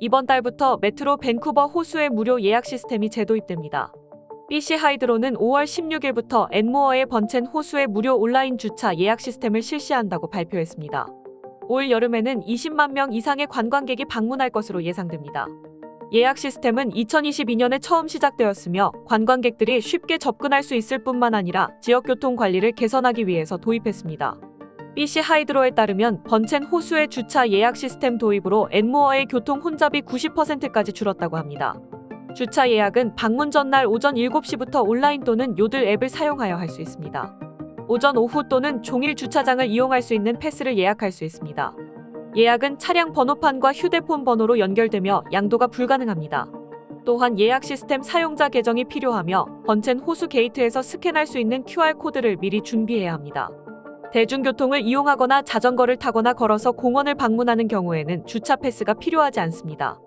이번 달부터 메트로 밴쿠버 호수의 무료 예약 시스템이 재도입됩니다. BC 하이드로는 5월 16일부터 앤모어의 번첸 호수의 무료 온라인 주차 예약 시스템을 실시한다고 발표했습니다. 올 여름에는 20만 명 이상의 관광객이 방문할 것으로 예상됩니다. 예약 시스템은 2022년에 처음 시작되었으며 관광객들이 쉽게 접근할 수 있을 뿐만 아니라 지역 교통 관리를 개선하기 위해서 도입했습니다. BC 하이드로에 따르면 번첸 호수의 주차 예약 시스템 도입으로 앤모어의 교통 혼잡이 90%까지 줄었다고 합니다. 주차 예약은 방문 전날 오전 7시부터 온라인 또는 요들 앱을 사용하여 할 수 있습니다. 오전 오후 또는 종일 주차장을 이용할 수 있는 패스를 예약할 수 있습니다. 예약은 차량 번호판과 휴대폰 번호로 연결되며 양도가 불가능합니다. 또한 예약 시스템 사용자 계정이 필요하며 번첸 호수 게이트에서 스캔할 수 있는 QR코드를 미리 준비해야 합니다. 대중교통을 이용하거나 자전거를 타거나 걸어서 공원을 방문하는 경우에는 주차 패스가 필요하지 않습니다.